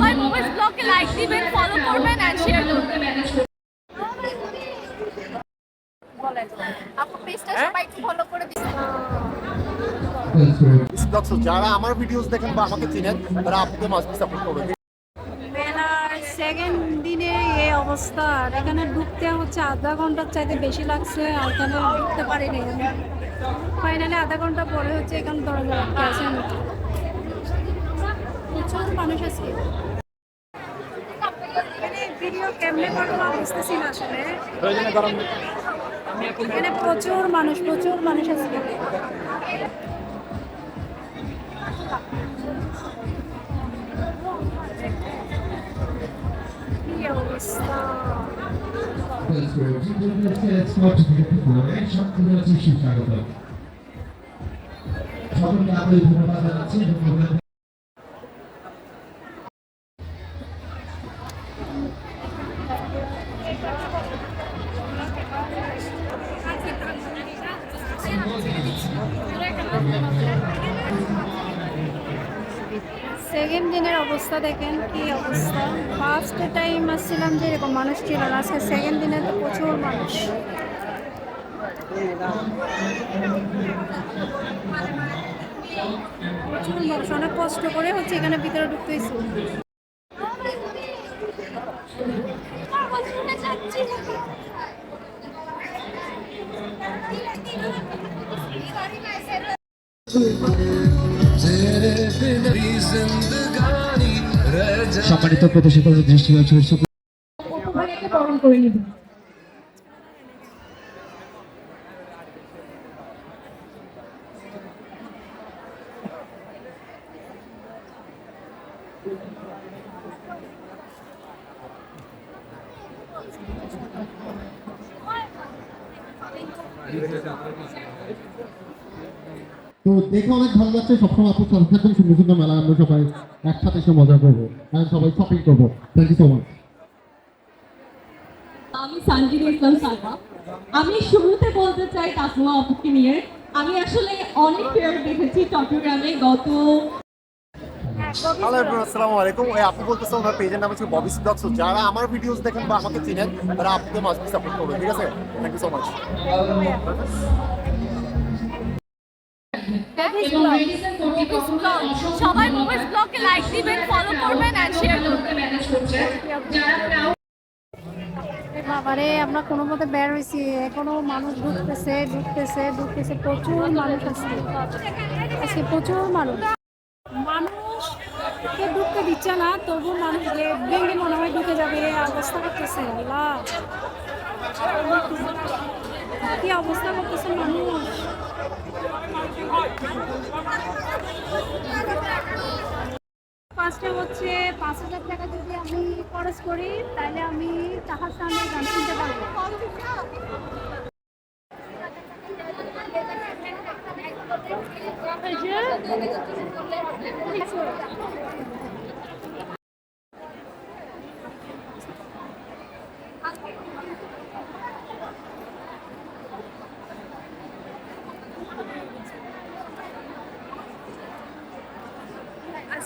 সবাই মুভিজ ব্লগকে লাইক দিবেন ফলো করবেন এন্ড শেয়ার করবেন। বলেন আপু পেজটা সবাই একটু ফলো করে দিবেন দর্শক যারা আমার ভিডিওস দেখেন বা আমাকে চিনেন তারা আপুকে মাস্ট সাপোর্ট করবেন মেলার সেকেন্ড দিনে এই অবস্থা আর এখানে ঢুকতে হচ্ছে আধা ঘণ্টার চাইতে বেশি লাগছে আর এখানে ঢুকতে পারিনি। ফাইনালি আধা ঘণ্টা পরে হচ্ছে এখানে দরজা প্রচুর মানুষ আছে। এখানে ভিডিও কেমনে করব বুঝতেছি না আসলে। এখানে প্রচুর মানুষ প্রচুর মানুষ আছে। কি সকলকে আন্তরিক ধন্যবাদ জানাচ্ছি। সেকেন্ড দিনের অবস্থা দেখেন কি অবস্থা। ফার্স্ট টাইম আসছিলাম যে এরকম মানুষ ছিল না, আজকে সেকেন্ড দিনে তো প্রচুর মানুষ। প্রচুর মানুষ, অনেক কষ্ট করে হচ্ছে এখানে ভিতরে ঢুকতেছি। সম্মানিত প্রদর্শিত দৃষ্টি হচ্ছে তো দেখে অনেক ভালো লাগছে, সবসময় আপু সাথে থাকবেন সুন্দর সুন্দর মেলা, আমরা সবাই একসাথে এসে মজা করব। সবাই শপিং করব। থ্যাংক ইউ সো মাচ আমি সঞ্জিনী ইসলাম সালমা। আমি শুরুতে বলতে চাই তাসমা আপুকে নিয়ে। আমি আসলে অনেক ফেয়ার দেখেছি চট্টগ্রামে, গত হ্যালো এভরিওয়ান আসসালামু আলাইকুম ওই আপু বলতেছে ওনার পেজের নাম হচ্ছে ববিস ব্লগস যারা আমার ভিডিওস দেখেন বা আমাকে চিনেন তারা আপুকে মাস্ট সাপোর্ট করবেন ঠিক আছে? থ্যাংক ইউ সো মাচ সবাই মুভিজ ব্লগকে লাইক দিবেন ফলো করবেন এন্ড শেয়ার করবেন। বাবারে আমরা কোনো মতে বের হয়েছি। এখনও মানুষ ঢুকতেছে ঢুকতেছে ঢুকতেছে প্রচুর মানুষ আছে। প্রচুর মানুষ মানুষকে ঢুকতে দিচ্ছে না তবু মানুষ গেট ভেঙে মনে হয় ঢুকে যাবে অবস্থা করতেছে আল্লাহ। কি অবস্থা করতেছে মানুষ? ফার্স্টে হচ্ছে পাঁচ হাজার টাকা যদি আমি খরচ করি তাহলে আমি তাহার সামনে গান শুনতে পারব। এই যে,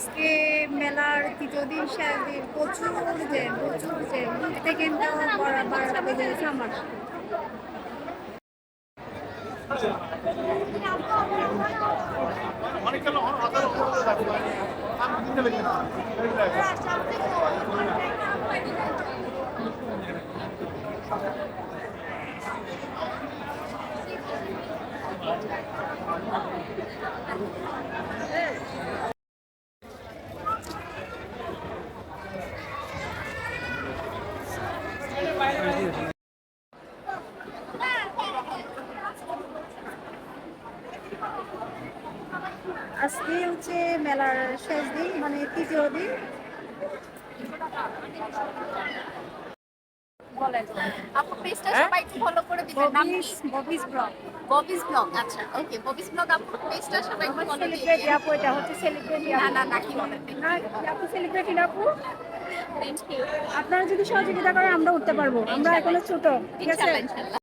আজকে মেলার তৃতীয় দিন শেষ দিন প্রচুর জ্যাম প্রচুর জ্যাম ঘুরতে কিন্তু বারোটা বেজে গেছে আমার আজকে হচ্ছে মেলার শেষ দিন মানে তৃতীয় দিন। বলেন। আপু পেজটা সবাই ফলো করে দিবেন। নাম কি? ববিস ব্লগ। ববিস ব্লগ আচ্ছা ওকে ববিস ব্লগ আপু পেজটা সবাই একটু ফলো দিয়ে সেলিব্রিটি আপু এটা হচ্ছে সেলিব্রিটি না না না কি বলেন? না আপু সেলিব্রিটি আপু? আপনারা যদি সহযোগিতা করেন আমরা উঠতে পারব। আমরা এখনও ছোট ঠিক আছে? ইনশাআল্লাহ ইনশাআল্লাহ